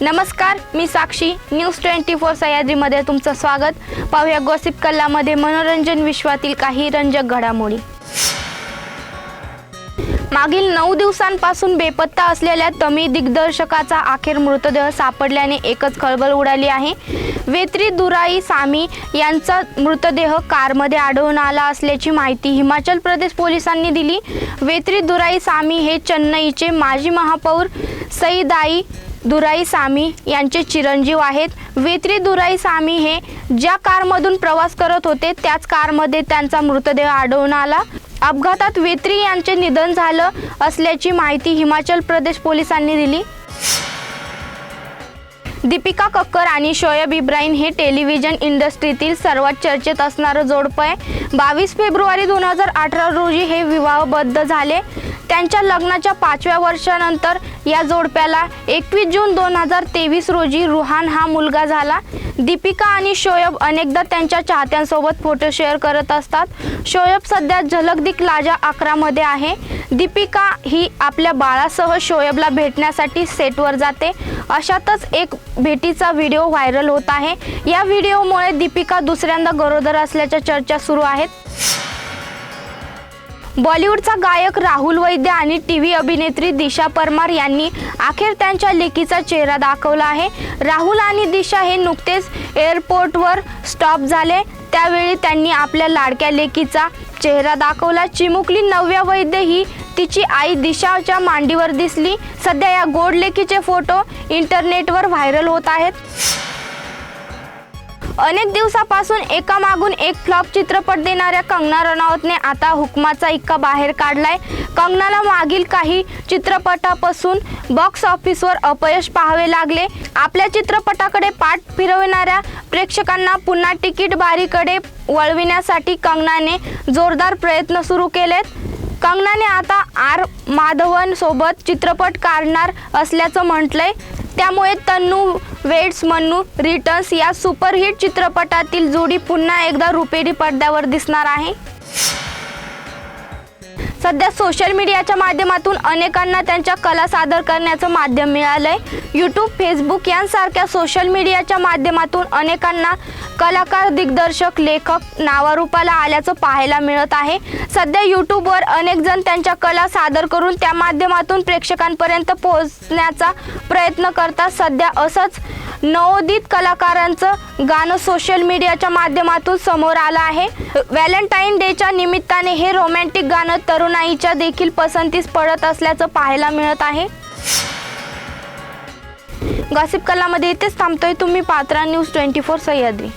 नमस्कार मी साक्षी. News twenty four सह्याद्रीमध्ये तुमचं स्वागत. पाहूया गॉसिप कल्लामध्ये मनोरंजन विश्वातील काही रंजक घडामोडी. मागील नऊ दिवसांपासून बेपत्ता असलेल्या तमिळ दिग्दर्शकाचा अखेर मृतदेह सापडल्याने एकच खळबळ उडाली आहे. वेत्री दुराई सामी यांचा मृतदेह कारमध्ये आढळून आला असल्याची माहिती हिमाचल प्रदेश पोलिसांनी दिली. वेत्री दुराई सामी हे चेन्नईचे माजी महापौर सईदाई दुराई सामी यांचे चिरंजीव आहेत. वेत्री दुराई सामी हे ज्या कारमधून प्रवास करत होते त्याच कारमध्ये त्यांचा मृतदेह आढळून आला. अपघातात वेत्री यांचे निधन झालं असल्याची माहिती हिमाचल प्रदेश पोलिसांनी दिली. दीपिका कक्कर आणि शोएब इब्राहिम हे टेलिव्हिजन इंडस्ट्रीतील सर्वात चर्चेत असणारं जोडपं आहे. बावीस फेब्रुवारी दोन हजार अठरा रोजी हे विवाहबद्ध झाले. त्यांच्या लग्नाच्या पाचव्या वर्षानंतर या जोडप्याला एकवीस जून दोन हजार तेवीस रोजी रुहान हा मुलगा झाला. दीपिका आणि शोएब अनेकदा त्यांच्या चाहत्यांसोबत फोटो शेअर करत असतात. शोएब सध्या झलक दिक लाजा अकरामध्ये आहे. दीपिका ही आपल्या बाळासह शोएबला भेटण्यासाठी सेटवर जाते. अशातच एक भेटीचा व्हिडिओ व्हायरल होत आहे. या व्हिडिओमुळे दीपिका दुसऱ्यांदा गरोदर असल्याच्या चर्चा सुरू आहेत. बॉलिवूडचा गायक राहुल वैद्य आणि टी व्ही अभिनेत्री दिशा परमार यांनी अखेर त्यांच्या लेकीचा चेहरा दाखवला आहे. राहुल आणि दिशा हे नुकतेच एअरपोर्टवर स्टॉप झाले. त्यावेळी त्यांनी आपल्या लाडक्या लेकीचा चेहरा दाखवला. चिमुकली नव्या वैद्य ही तिची आई दिशाच्या मांडीवर दिसली. सध्या या गोड लेकीचे फोटो इंटरनेटवर व्हायरल होत आहेत. अनेक दिवसापासून एकामागून एक फ्लॉप चित्रपट देणाऱ्या कंगना रनौतने आता हुकमाचा इक्का बाहेर काढलाय. कंगनाला मागील काही चित्रपटापासून बॉक्स ऑफिसवर अपयश पाहावे लागले. आपल्या चित्रपटाकडे पाठ फिरविणाऱ्या प्रेक्षकांना पुन्हा तिकीट बारीकडे वळविण्यासाठी कंगनाने जोरदार प्रयत्न सुरू केलेत. कंगनाने आता आर माधवन सोबत चित्रपट काढणार असल्याचं म्हटलंय. त्यामुळे तन्नू वेट्स मन्नू रिटर्न्स या सुपरहिट चित्रपटातील जोडी पुन्हा एकदा रुपेरी पडद्यावर दिसणार आहे. सध्या सोशल मीडियाच्या माध्यमातून अनेकांना त्यांच्या कला सादर करण्याचं माध्यम मिळालंय. यूट्यूब फेसबुक यांसारख्या सोशल मीडियाच्या माध्यमातून अनेकांना कलाकार दिग्दर्शक लेखक नावारूपाला आल्याचं पाहायला मिळत आहे. सध्या यूट्यूबवर अनेक जण त्यांच्या कला सादर करून त्या माध्यमातून प्रेक्षकांपर्यंत पोहोचण्याचा प्रयत्न करतात. सध्या असंच नवोदित कलाकारांचं गाणं सोशल मीडियाच्या माध्यमातून समोर आलं आहे. व्हॅलेंटाईन डेच्या निमित्ताने हे रोमॅन्टिक गाणं तरुण तरुणाईच्या देखील पसंतीस पडत असल्याचं पाहायला मिळत आहे. गॉसिप कलामध्ये इथेच थांबतोय तुम्ही. पात्रा न्यूज ट्वेंटी फोर सह्याद्री.